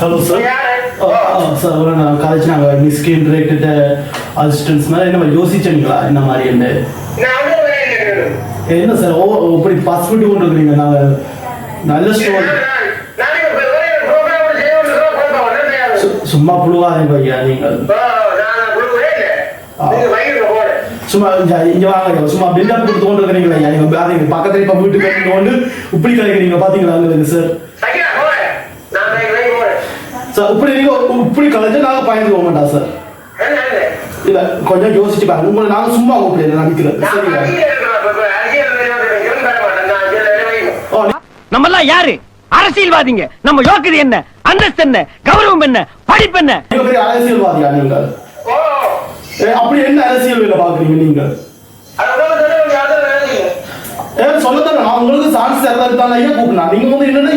Hello sir? Sir ஒரு நான் college நாங்கள் மிஸ்கின் ரேட்டட் அசிஸ்டன்ஸ் மாதிரி என்ன யோசிச்சீங்களா? இந்த மாதிரி என்ன. என்ன சார் ஓ இப்படி பாஸ்போர்ட் கொண்டு இருக்கிறீங்க நாங்கள் நல்ல ஸ்டோர். சும்மா புழுவாதீங்க ஐயா நீங்கள். சும்மா இங்க வாங்க சும்மா பில்டப் கொடுத்து கொண்டு இருக்கிறீங்களா ஐயா. நீங்க பாருங்க பக்கத்துல இப்ப வீட்டுக்கு கொண்டு இப்படி கலைக்கிறீங்க. பாத்தீங்களா சார் சார் இப்படி நீங்க இப்படி கலைஞ்சா நாங்க பயந்து போக மாட்டோம் சார்? இல்ல கொஞ்சம் யோசிச்சு பாருங்க. உங்களை நாங்க சும்மா கூப்பிடுறேன் நான் சரியா பசியில இருக்கிறேன். இப்ப- இப்ப அரசியல் நிலையத்துல இருந்து தர மாட்டேன். நான் இதுல வேலை வைக்கணும். ஓ நீ- நம்ம எல்லாம் யாரு? அரசியல்வாதிங்க. நம்ம யோக்கியது என்ன? அந்தஸ்து என்ன? கௌரவம் என்ன? படிப்பு என்ன? அரசியல்வாதியா நீங்க? அப்படி என்ன அரசியல் வேலை பாக்குறீங்க நீங்க? சொல்லத்தானே நான் உங்களுக்கு சான்ஸ் தரதான் ஐயா கூப்பிடலாம் நீங்க வந்து என்னன்னா